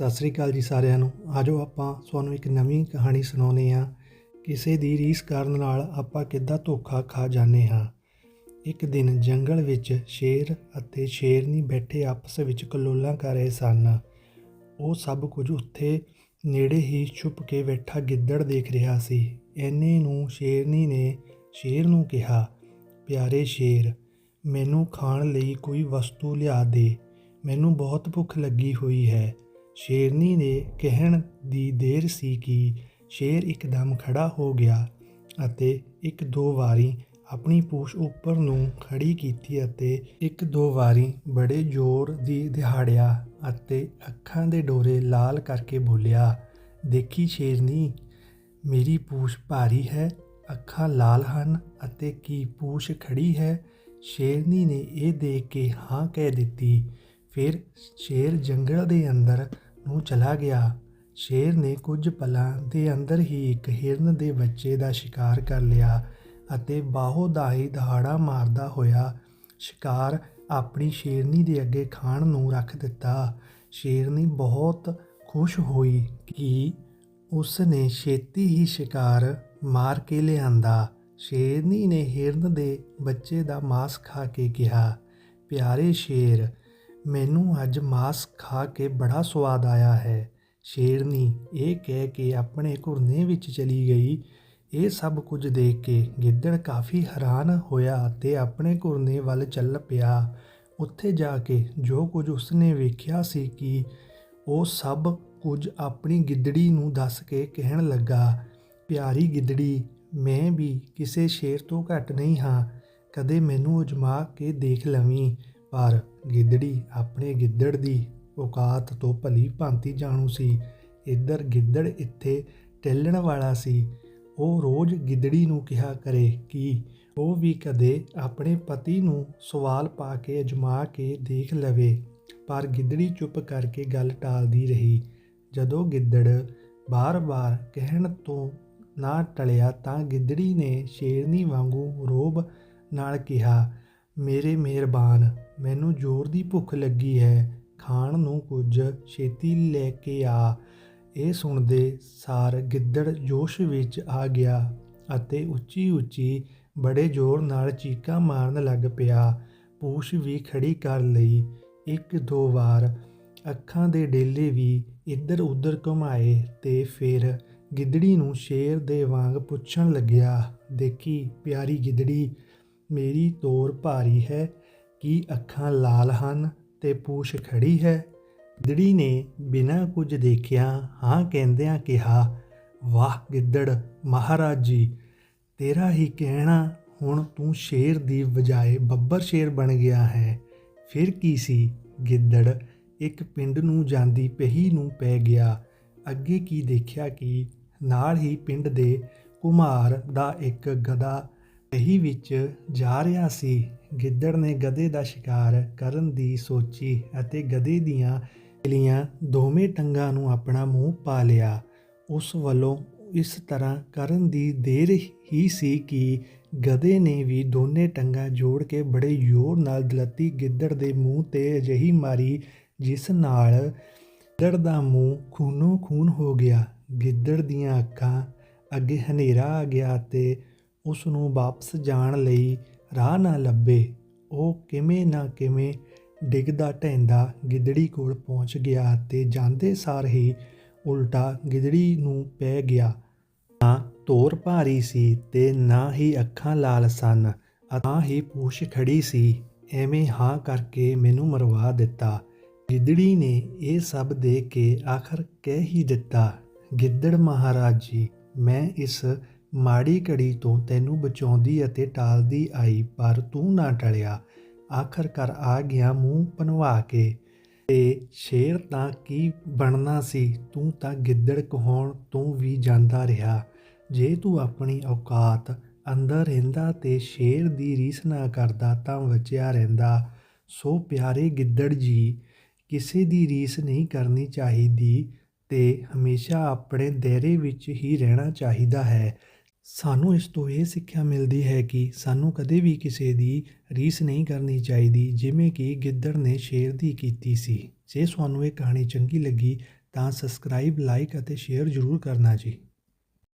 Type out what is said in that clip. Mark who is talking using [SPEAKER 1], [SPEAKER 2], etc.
[SPEAKER 1] ਸਤਿ ਸ੍ਰੀ ਅਕਾਲ ਜੀ ਸਾਰਿਆਂ ਨੂੰ। ਆਜੋ ਆਪਾਂ ਤੁਹਾਨੂੰ ਇੱਕ ਨਵੀਂ ਕਹਾਣੀ ਸੁਣਾਉਂਦੇ ਹਾਂ। ਕਿਸੇ ਦੀ ਰੀਸ ਕਰਨ ਨਾਲ ਆਪਾਂ ਕਿੱਦਾਂ ਧੋਖਾ ਖਾ ਜਾਂਦੇ ਹਾਂ। ਇੱਕ ਦਿਨ ਜੰਗਲ ਵਿੱਚ ਸ਼ੇਰ ਅਤੇ ਸ਼ੇਰਨੀ ਬੈਠੇ ਆਪਸ ਵਿੱਚ ਕਲੋਲਾਂ ਕਰ ਰਹੇ ਸਨ। ਉਹ ਸਭ ਕੁਝ ਉੱਥੇ ਨੇੜੇ ਹੀ ਛੁਪ ਕੇ ਬੈਠਾ ਗਿੱਦੜ ਦੇਖ ਰਿਹਾ ਸੀ। ਐਨੇ ਨੂੰ ਸ਼ੇਰਨੀ ਨੇ ਸ਼ੇਰ ਨੂੰ ਕਿਹਾ, ਪਿਆਰੇ ਸ਼ੇਰ, ਮੈਨੂੰ ਖਾਣ ਲਈ ਕੋਈ ਵਸਤੂ ਲਿਆ ਦੇ। ਮੈਨੂੰ ਬਹੁਤ ਭੁੱਖ ਲੱਗੀ ਹੋਈ ਹੈ। ਸ਼ੇਰਨੀ ਨੇ ਕਹਿਣ ਦੀ ਦੇਰ ਸੀ ਕਿ ਸ਼ੇਰ ਇੱਕਦਮ ਖੜਾ ਹੋ ਗਿਆ ਅਤੇ ਇੱਕ ਦੋ ਵਾਰੀ ਆਪਣੀ ਪੂਛ ਉੱਪਰ ਨੂੰ ਖੜੀ ਕੀਤੀ ਅਤੇ ਇੱਕ ਦੋ ਵਾਰੀ ਬੜੇ ਜ਼ੋਰ ਦੀ ਦਿਹਾੜਿਆ ਅਤੇ ਅੱਖਾਂ ਦੇ ਡੋਰੇ ਲਾਲ ਕਰਕੇ ਬੋਲਿਆ, ਦੇਖੀ ਸ਼ੇਰਨੀ, ਮੇਰੀ ਪੂਛ ਭਾਰੀ ਹੈ, ਅੱਖਾਂ ਲਾਲ ਹਨ ਅਤੇ ਕੀ ਪੂਛ ਖੜੀ ਹੈ? ਸ਼ੇਰਨੀ ਨੇ ਇਹ ਦੇਖ ਕੇ ਹਾਂ ਕਹਿ ਦਿੱਤੀ। ਫਿਰ ਸ਼ੇਰ ਜੰਗਲ ਦੇ ਅੰਦਰ ਨੂੰ ਚਲਾ ਗਿਆ। ਸ਼ੇਰ ਨੇ ਕੁਝ ਪਲਾਂ ਦੇ ਅੰਦਰ ਹੀ ਇੱਕ ਹਿਰਨ ਦੇ ਬੱਚੇ ਦਾ ਸ਼ਿਕਾਰ ਕਰ ਲਿਆ ਅਤੇ ਬਾਹੋ ਦਾਹੀ ਦਹਾੜਾ ਮਾਰਦਾ ਹੋਇਆ ਸ਼ਿਕਾਰ ਆਪਣੀ ਸ਼ੇਰਨੀ ਦੇ ਅੱਗੇ ਖਾਣ ਨੂੰ ਰੱਖ ਦਿੱਤਾ। ਸ਼ੇਰਨੀ ਬਹੁਤ ਖੁਸ਼ ਹੋਈ ਕਿ ਉਸ ਨੇ ਛੇਤੀ ਹੀ ਸ਼ਿਕਾਰ ਮਾਰ ਕੇ ਲਿਆਂਦਾ। ਸ਼ੇਰਨੀ ਨੇ ਹਿਰਨ ਦੇ ਬੱਚੇ ਦਾ ਮਾਸ ਖਾ ਕੇ ਕਿਹਾ, ਪਿਆਰੇ ਸ਼ੇਰ ਮੈਨੂੰ ਅੱਜ ਮਾਸ ਖਾ ਕੇ ਬੜਾ ਸਵਾਦ ਆਇਆ ਹੈ। ਸ਼ੇਰਨੀ ਇਹ ਕਹਿ ਕੇ ਆਪਣੇ ਘੁਰਨੇ ਵਿੱਚ ਚਲੀ ਗਈ। ਇਹ ਸਭ ਕੁਝ ਦੇਖ ਕੇ ਗਿੱਦੜ ਕਾਫੀ ਹੈਰਾਨ ਹੋਇਆ ਅਤੇ ਆਪਣੇ ਘੁਰਨੇ ਵੱਲ ਚੱਲ ਪਿਆ। ਉੱਥੇ ਜਾ ਕੇ ਜੋ ਕੁਝ ਉਸਨੇ ਵੇਖਿਆ ਸੀ ਕਿ ਉਹ ਸਭ ਕੁਝ ਆਪਣੀ ਗਿੱਦੜੀ ਨੂੰ ਦੱਸ ਕੇ ਕਹਿਣ ਲੱਗਾ, ਪਿਆਰੀ ਗਿੱਦੜੀ, ਮੈਂ ਵੀ ਕਿਸੇ ਸ਼ੇਰ ਤੋਂ ਘੱਟ ਨਹੀਂ ਹਾਂ। ਕਦੇ ਮੈਨੂੰ ਅਜਮਾ ਕੇ ਦੇਖ ਲਵੀਂ। ਪਰ ਗਿੱਦੜੀ ਆਪਣੇ ਗਿੱਦੜ ਦੀ ਔਕਾਤ ਤੋਂ ਭਲੀ ਭਾਂਤੀ ਜਾਣੂ ਸੀ। ਇੱਧਰ ਗਿੱਦੜ ਇੱਥੇ ਟਹਿਲਣ ਵਾਲਾ ਸੀ। ਉਹ ਰੋਜ਼ ਗਿੱਦੜੀ ਨੂੰ ਕਿਹਾ ਕਰੇ ਕਿ ਉਹ ਵੀ ਕਦੇ ਆਪਣੇ ਪਤੀ ਨੂੰ ਸਵਾਲ ਪਾ ਕੇ ਅਜਮਾ ਕੇ ਦੇਖ ਲਵੇ। ਪਰ ਗਿੱਦੜੀ ਚੁੱਪ ਕਰਕੇ ਗੱਲ ਟਾਲਦੀ ਰਹੀ। ਜਦੋਂ ਗਿੱਦੜ ਬਾਰ-ਬਾਰ ਕਹਿਣ ਤੋਂ ਨਾ ਟਲਿਆ ਤਾਂ ਗਿੱਦੜੀ ਨੇ ਸ਼ੇਰਨੀ ਵਾਂਗੂ ਰੋਬ ਨਾਲ ਕਿਹਾ ਮੇਰੇ ਮਿਹਰਬਾਨ, ਮੈਨੂੰ ਜ਼ੋਰ ਦੀ ਭੁੱਖ ਲੱਗੀ ਹੈ, ਖਾਣ ਨੂੰ ਕੁਝ ਛੇਤੀ ਲੈ ਕੇ ਆ। ਇਹ ਸੁਣਦੇ ਸਾਰ ਗਿੱਦੜ ਜੋਸ਼ ਵਿੱਚ ਆ ਗਿਆ ਅਤੇ ਉੱਚੀ ਉੱਚੀ ਬੜੇ ਜ਼ੋਰ ਨਾਲ ਚੀਕਾਂ ਮਾਰਨ ਲੱਗ ਪਿਆ। ਪੂਛ ਵੀ ਖੜੀ ਕਰ ਲਈ। ਇੱਕ ਦੋ ਵਾਰ ਅੱਖਾਂ ਦੇ ਡੇਲੇ ਵੀ ਇੱਧਰ ਉੱਧਰ ਘੁਮਾਏ ਤੇ ਫਿਰ ਗਿੱਦੜੀ ਨੂੰ ਸ਼ੇਰ ਦੇ ਵਾਂਗ ਪੁੱਛਣ ਲੱਗਿਆ, ਦੇਖੀ ਪਿਆਰੀ ਗਿੱਦੜੀ ਮੇਰੀ ਤੋਰ ਭਾਰੀ ਹੈ ਕੀ ਅੱਖਾਂ ਲਾਲ ਹਨ ਤੇ ਪੂਛ ਖੜੀ ਹੈ। ਗਿੱਦੜੀ ਨੇ ਬਿਨਾਂ ਕੁਝ ਦੇਖਿਆ ਹਾਂ ਕਹਿੰਦਿਆਂ ਕਿਹਾ, ਵਾਹ ਗਿੱਦੜ ਮਹਾਰਾਜ ਜੀ, ਤੇਰਾ ਹੀ ਕਹਿਣਾ ਹੁਣ ਤੂੰ ਸ਼ੇਰ ਦੀ ਬਜਾਏ ਬੱਬਰ ਸ਼ੇਰ ਬਣ ਗਿਆ ਹੈ। ਫਿਰ ਕੀ ਸੀ? ਗਿੱਦੜ ਇੱਕ ਪਿੰਡ ਨੂੰ ਜਾਂਦੀ ਪਹੀ ਨੂੰ ਪੈ ਗਿਆ। ਅੱਗੇ ਕੀ ਦੇਖਿਆ ਕਿ ਨਾਲ ਹੀ ਪਿੰਡ ਦੇ ਕੁਮਾਰ ਦਾ ਇੱਕ ਗਦਾ ਪਹੀ ਵਿੱਚ ਜਾ ਰਿਹਾ ਸੀ। ਗਿੱਦੜ ਨੇ ਗਧੇ ਦਾ ਸ਼ਿਕਾਰ ਕਰਨ ਦੀ ਸੋਚੀ ਅਤੇ ਗਧੇ ਦੀਆਂ ਕਿਲੀਆਂ ਦੋਵੇਂ ਟੰਗਾਂ ਨੂੰ ਆਪਣਾ ਮੂੰਹ ਪਾ ਲਿਆ। ਉਸ ਵੱਲੋਂ ਇਸ ਤਰ੍ਹਾਂ ਕਰਨ ਦੀ ਦੇਰ ਹੀ ਸੀ ਕਿ ਗਧੇ ਨੇ ਵੀ ਦੋਨੇ ਟੰਗਾਂ ਜੋੜ ਕੇ ਬੜੇ ਜ਼ੋਰ ਨਾਲ ਦਲਤੀ ਗਿੱਦੜ ਦੇ ਮੂੰਹ ਤੇ ਅਜਿਹੀ ਮਾਰੀ, ਜਿਸ ਨਾਲ ਗਿੱਦੜ ਦਾ ਮੂੰਹ ਖੂਨੋ ਖੂਨ ਹੋ ਗਿਆ। ਗਿੱਦੜ ਦੀਆਂ ਅੱਖਾਂ ਅੱਗੇ ਹਨੇਰਾ ਆ ਗਿਆ ਤੇ ਉਸ ਨੂੰ ਵਾਪਸ ਜਾਣ ਲਈ ਰਾਹ ਨਾ ਲੱਭੇ। ਉਹ ਕਿਵੇਂ ਨਾ ਕਿਵੇਂ ਡਿੱਗਦਾ ਢਹਿੰਦਾ ਗਿੱਦੜੀ ਕੋਲ ਪਹੁੰਚ ਗਿਆ ਤੇ ਜਾਂਦੇ ਸਾਰ ਹੀ ਉਲਟਾ ਗਿੱਦੜੀ ਨੂੰ ਪੈ ਗਿਆ। ਨਾ ਤੋਰ ਭਾਰੀ ਸੀ ਤੇ ਨਾ ਹੀ ਅੱਖਾਂ ਲਾਲ ਸਨ ਨਾ ਹੀ ਪੂਛ ਖੜੀ ਸੀ। ਐਵੇਂ ਹਾਂ ਕਰਕੇ ਮੈਨੂੰ ਮਰਵਾ ਦਿੱਤਾ। ਗਿੱਦੜੀ ਨੇ ਇਹ ਸਭ ਦੇਖ ਕੇ ਆਖਰ ਕਹਿ ਹੀ ਦਿੱਤਾ, ਗਿੱਦੜ ਮਹਾਰਾਜ ਜੀ, ਮੈਂ ਇਸ ਮਾੜੀ ਘੜੀ ਤੋਂ ਤੈਨੂੰ ਬਚਾਉਂਦੀ ਅਤੇ ਟਾਲਦੀ ਆਈ, ਪਰ ਤੂੰ ਨਾ ਟਲਿਆ। ਆਖਰਕਾਰ ਆ ਗਿਆ ਮੂੰਹ ਪਨਵਾ ਕੇ। ਤੇ ਸ਼ੇਰ ਤਾਂ ਕੀ ਬਣਨਾ ਸੀ? ਤੂੰ ਤਾਂ ਗਿੱਦੜ ਕਹਾਉਣ ਤੋਂ ਵੀ ਜਾਂਦਾ ਰਿਹਾ। ਜੇ ਤੂੰ ਆਪਣੀ ਔਕਾਤ ਅੰਦਰ ਰਹਿੰਦਾ ਤੇ ਸ਼ੇਰ ਦੀ ਰੀਸ ਨਾ ਕਰਦਾ ਤਾਂ ਬਚਿਆ ਰਹਿੰਦਾ। ਸੋ ਪਿਆਰੇ ਗਿੱਦੜ ਜੀ, ਕਿਸੇ ਦੀ ਰੀਸ ਨਹੀਂ ਕਰਨੀ ਚਾਹੀਦੀ ਤੇ ਹਮੇਸ਼ਾ ਆਪਣੇ ਦਾਇਰੇ ਵਿੱਚ ਹੀ ਰਹਿਣਾ ਚਾਹੀਦਾ ਹੈ। ਸਾਨੂੰ ਇਸ ਤੋਂ ਇਹ ਸਿੱਖਿਆ ਮਿਲਦੀ ਹੈ ਕਿ ਸਾਨੂੰ ਕਦੇ ਵੀ ਕਿਸੇ ਦੀ ਰੀਸ ਨਹੀਂ ਕਰਨੀ ਚਾਹੀਦੀ, ਜਿਵੇਂ ਕਿ ਗਿੱਦੜ ਨੇ ਸ਼ੇਰ ਦੀ ਕੀਤੀ ਸੀ। ਜੇ ਤੁਹਾਨੂੰ ਇਹ ਕਹਾਣੀ ਚੰਗੀ ਲੱਗੀ ਤਾਂ ਸਬਸਕ੍ਰਾਈਬ, ਲਾਈਕ ਅਤੇ ਸ਼ੇਅਰ ਜ਼ਰੂਰ ਕਰਨਾ ਜੀ।